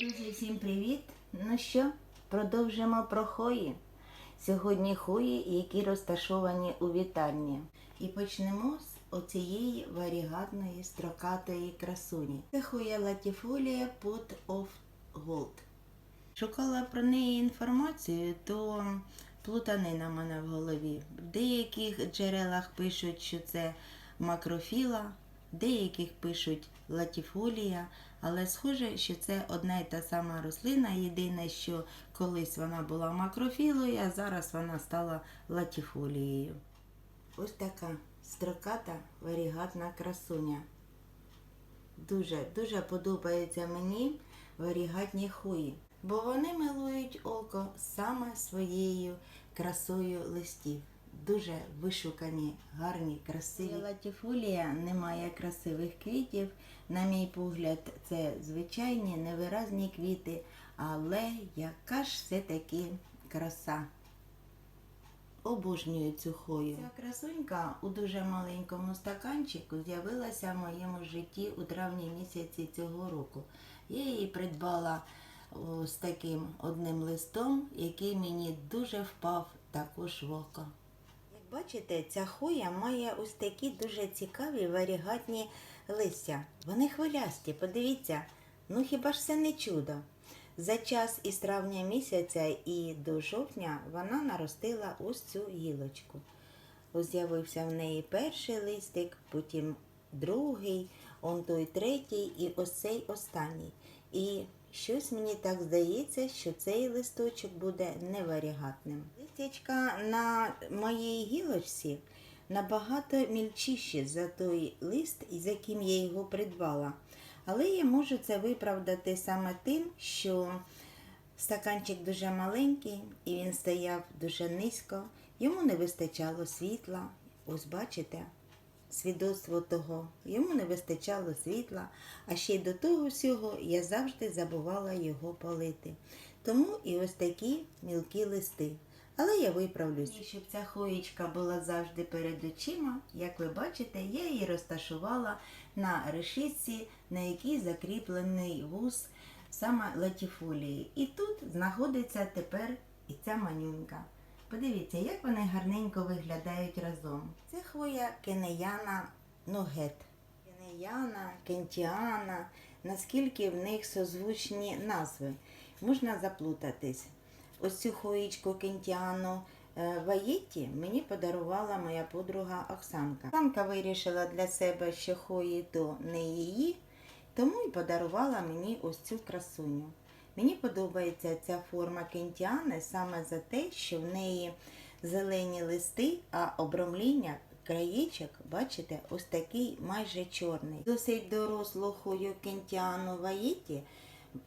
Друзі, всім привіт! Ну що, продовжимо про хої. Сьогодні хої, які розташовані у вітальні. І почнемо з оцієї варігатної строкатої красуні. Це хоя латіфолія Pot of Gold. Шукала про неї інформацію, то плутанина в мене в голові. В деяких джерелах пишуть, що це макрофіла, в деяких пишуть латіфолія, але схоже, що це одна й та сама рослина. Єдине, що колись вона була макрофілою, а зараз вона стала латіфолією. Ось така строката варігатна красуня. Дуже, дуже подобаються мені варігатні хуї, бо вони милують око саме своєю красою листів. Дуже вишукані, гарні, красиві. Латіфолія не має красивих квітів. На мій погляд, це звичайні невиразні квіти, але яка ж все-таки краса. Обожнюю цю хою. Ця красунька у дуже маленькому стаканчику з'явилася в моєму житті у травні місяці цього року. Я її придбала з таким одним листом, який мені дуже впав також в око. Бачите, ця хоя має ось такі дуже цікаві варігатні листя. Вони хвилясті, подивіться, ну хіба ж це не чудо? За час із травня місяця і до жовтня вона наростила ось цю гілочку. Ось з'явився в неї перший листик, потім другий, он той третій і ось цей останній. І щось мені так здається, що цей листочок буде неварігатним. Листячка на моїй гілочці набагато мільчіші за той лист, із яким я його придбала. Але я можу це виправдати саме тим, що стаканчик дуже маленький і він стояв дуже низько, йому не вистачало світла. Ось бачите, свідоцтво того, йому не вистачало світла, а ще й до того всього я завжди забувала його полити. Тому і ось такі мілкі листи. Але я виправлюсь. І щоб ця хоєчка була завжди перед очима, як ви бачите, я її розташувала на решітці, на якій закріплений вуз саме латіфолії. І тут знаходиться тепер і ця манюнька. Подивіться, як вони гарненько виглядають разом. Це хвоя кенеяна ногет. Кенеяна, кентіана, наскільки в них созвучні назви. Можна заплутатись. Ось цю хоїчку кентіану е, Ваєтті мені подарувала моя подруга Оксанка. Оксанка вирішила для себе, що хої то не її, тому й подарувала мені ось цю красуню. Мені подобається ця форма кентіани саме за те, що в неї зелені листи, а обромління краєчок, бачите, ось такий майже чорний. Досить дорослу кентіану Ваєтті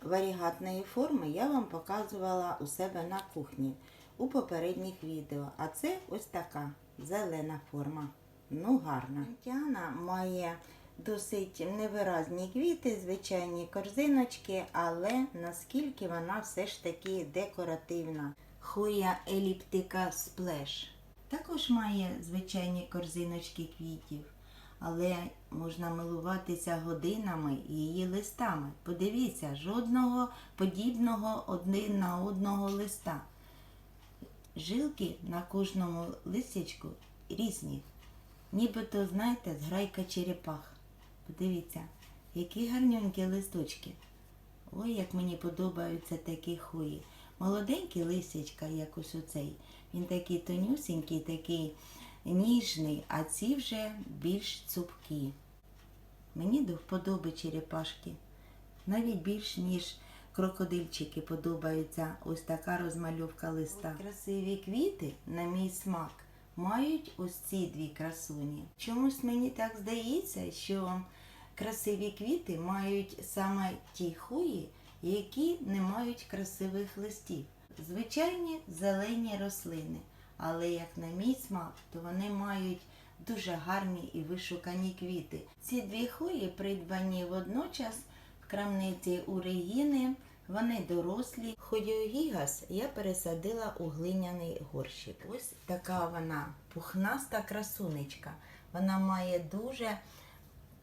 варігатної форми я вам показувала у себе на кухні у попередніх відео. А це ось така зелена форма. Ну, гарна. Тяна має досить невиразні квіти, звичайні корзиночки, але наскільки вона все ж таки декоративна. Хуя еліптика сплеш. Також має звичайні корзиночки квітів але можна милуватися годинами її листами. Подивіться, жодного подібного один на одного листа. Жилки на кожному листячку різні. Нібито, знаєте, зграйка черепах. Подивіться, які гарненькі листочки. Ой, як мені подобаються такі хуї. Молоденький листячка, як ось оцей. Він такий тонюсенький, такий ніжний, а ці вже більш цупкі. Мені до вподоби черепашки. Навіть більш, ніж крокодильчики подобаються ось така розмальовка листа. Красиві квіти, на мій смак, мають ось ці дві красуні. Чомусь мені так здається, що красиві квіти мають саме ті хуї, які не мають красивих листів. Звичайні зелені рослини але як на мій смак, то вони мають дуже гарні і вишукані квіти. Ці дві хуї придбані водночас в крамниці у Регіни. Вони дорослі. Ходіогігас я пересадила у глиняний горщик. Ось така вона пухнаста красунечка. Вона має дуже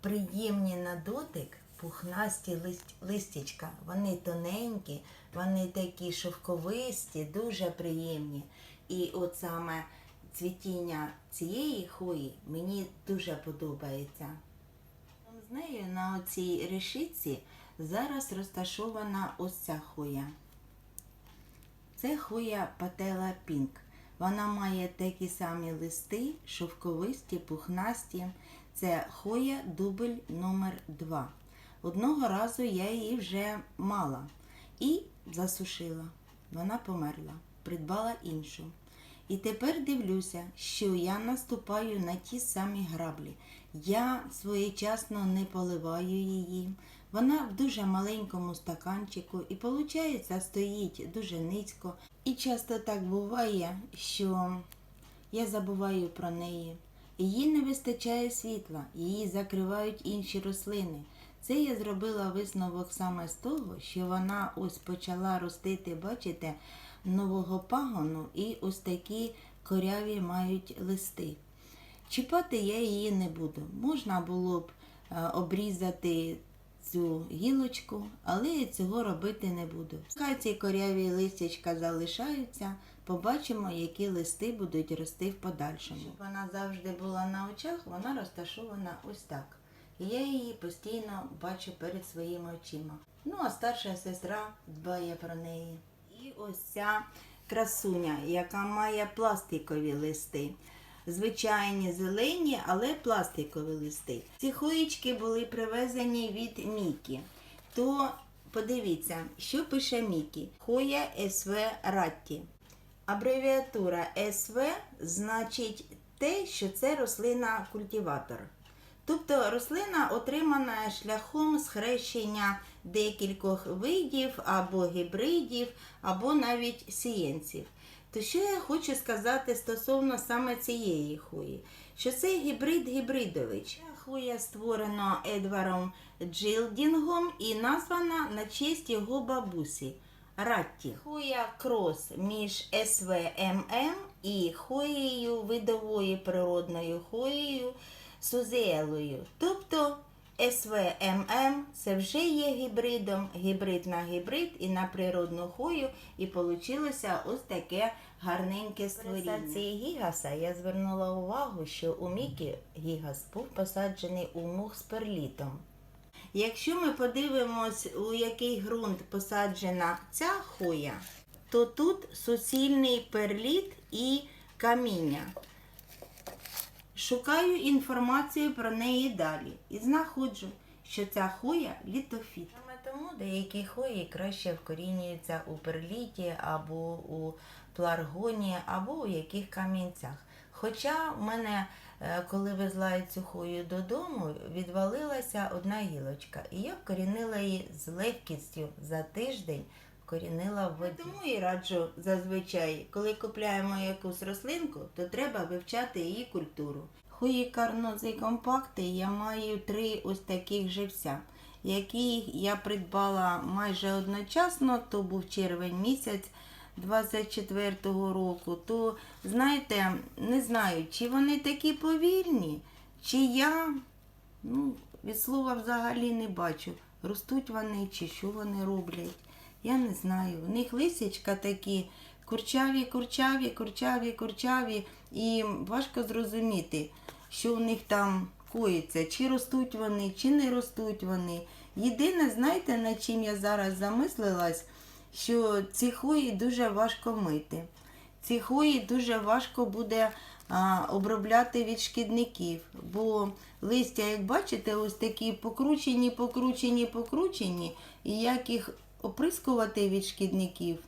приємні на дотик пухнасті лист, листячка. Вони тоненькі, вони такі шовковисті, дуже приємні. І от саме цвітіння цієї хвої мені дуже подобається. З нею на оцій решітці зараз розташована ось ця хуя. Це хуя патела пінк. Вона має такі самі листи, шовковисті, пухнасті. Це хоя дубль номер 2 Одного разу я її вже мала і засушила. Вона померла, придбала іншу. І тепер дивлюся, що я наступаю на ті самі граблі. Я своєчасно не поливаю її. Вона в дуже маленькому стаканчику і, виходить, стоїть дуже низько. І часто так буває, що я забуваю про неї. Їй не вистачає світла, її закривають інші рослини. Це я зробила висновок саме з того, що вона ось почала ростити, бачите, нового пагону і ось такі коряві мають листи. Чіпати я її не буду. Можна було б е, обрізати цю гілочку, але я цього робити не буду. Хай ці коряві листячка залишаються, побачимо, які листи будуть рости в подальшому. Щоб вона завжди була на очах, вона розташована ось так. І я її постійно бачу перед своїми очима. Ну, а старша сестра дбає про неї. І ось ця красуня, яка має пластикові листи. Звичайні зелені, але пластикові листи. Ці хоїчки були привезені від Мікі. То подивіться, що пише Мікі. Хоя СВ Ратті. Абревіатура СВ значить те, що це рослина культиватор. Тобто рослина отримана шляхом схрещення декількох видів або гібридів, або навіть сієнців. То що я хочу сказати стосовно саме цієї хуї? Що це гібрид гібридович. Хуя створена Едваром Джилдінгом і названа на честь його бабусі Ратті. Хуя крос між СВММ і хоєю видовою природною хоєю Сузеелою. Тобто СВММ це вже є гібридом, гібрид на гібрид і на природну хою, і вийшло ось таке гарненьке створіння. цієї гігаса я звернула увагу, що у Мікі гігас був посаджений у мух з перлітом. Якщо ми подивимось, у який ґрунт посаджена ця хоя, то тут суцільний перліт і каміння. Шукаю інформацію про неї далі і знаходжу, що ця хоя літофіт. Саме тому деякі хої краще вкорінюються у перліті або у пларгоні, або у яких камінцях. Хоча в мене, е, коли везла цю хою додому, відвалилася одна гілочка, і я вкорінила її з легкістю за тиждень. Вкорінила в воді. Тому і раджу зазвичай, коли купляємо якусь рослинку, то треба вивчати її культуру. Хуї карнози компакти я маю три ось таких живця, які я придбала майже одночасно, то був червень місяць 24-го року. То, знаєте, не знаю, чи вони такі повільні, чи я ну, від слова взагалі не бачу, ростуть вони чи що вони роблять. Я не знаю. У них лисячка такі курчаві, курчаві, курчаві, курчаві. І важко зрозуміти, що у них там коїться, чи ростуть вони, чи не ростуть вони. Єдине, знаєте, над чим я зараз замислилась, що ці хої дуже важко мити. Ці хої дуже важко буде а, обробляти від шкідників, бо листя, як бачите, ось такі покручені, покручені, покручені, і як їх оприскувати від шкідників,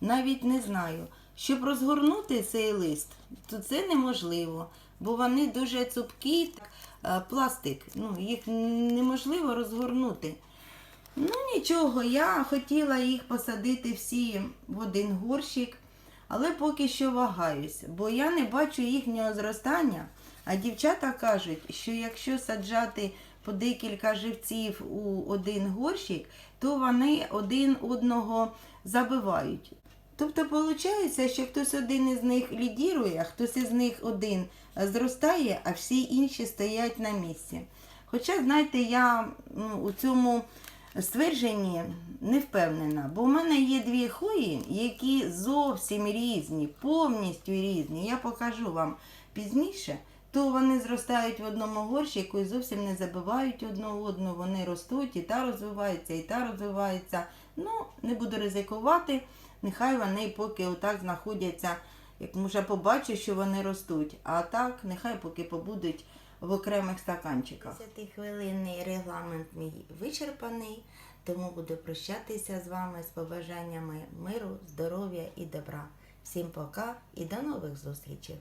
навіть не знаю. Щоб розгорнути цей лист, то це неможливо, бо вони дуже цупкі, е, пластик, ну, їх неможливо розгорнути. Ну нічого, я хотіла їх посадити всі в один горщик, але поки що вагаюсь, бо я не бачу їхнього зростання. А дівчата кажуть, що якщо саджати по декілька живців у один горщик, то вони один одного забивають. Тобто виходить, що хтось один із них лідірує, а хтось із них один зростає, а всі інші стоять на місці. Хоча, знаєте, я ну, у цьому ствердженні не впевнена, бо в мене є дві хої, які зовсім різні, повністю різні. Я покажу вам пізніше. То вони зростають в одному горщику і зовсім не забивають одну одну. Вони ростуть, і та розвивається, і та розвивається. Ну, не буду ризикувати. Нехай вони поки отак знаходяться, як може побачу, що вони ростуть. А так, нехай поки побудуть в окремих стаканчиках. 10-хвилинний регламент мій вичерпаний, тому буду прощатися з вами з побажаннями миру, здоров'я і добра. Всім пока і до нових зустрічей!